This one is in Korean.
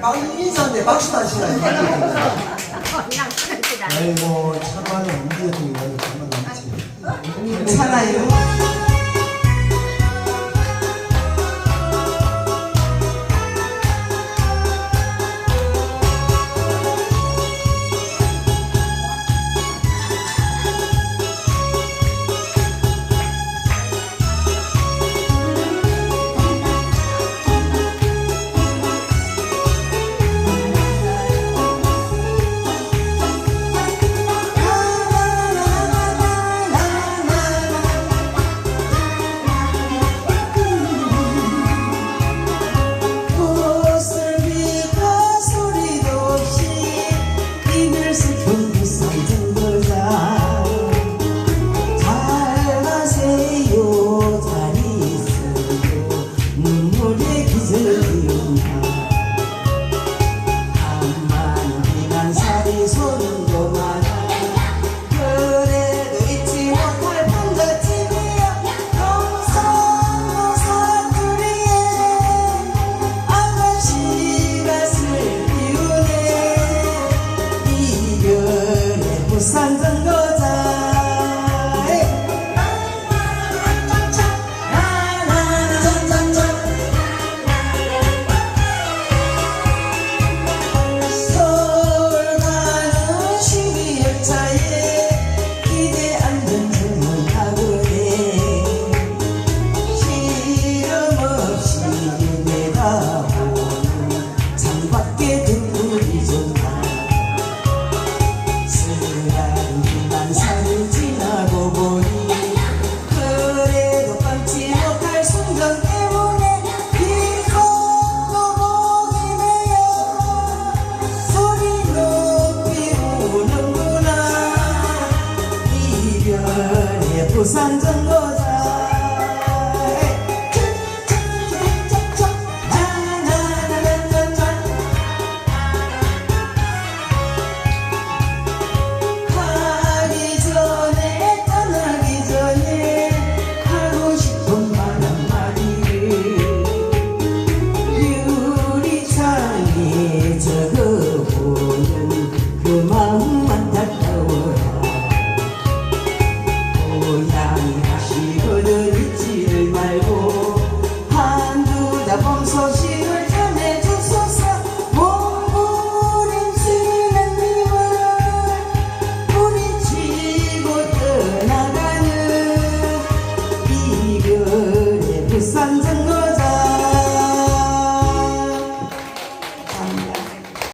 막 인사한데 박수 다시라니까. 아이고, 참아요. 우리 같은 경우는 참아요. 참아요. 三等狗。 부산 정거장.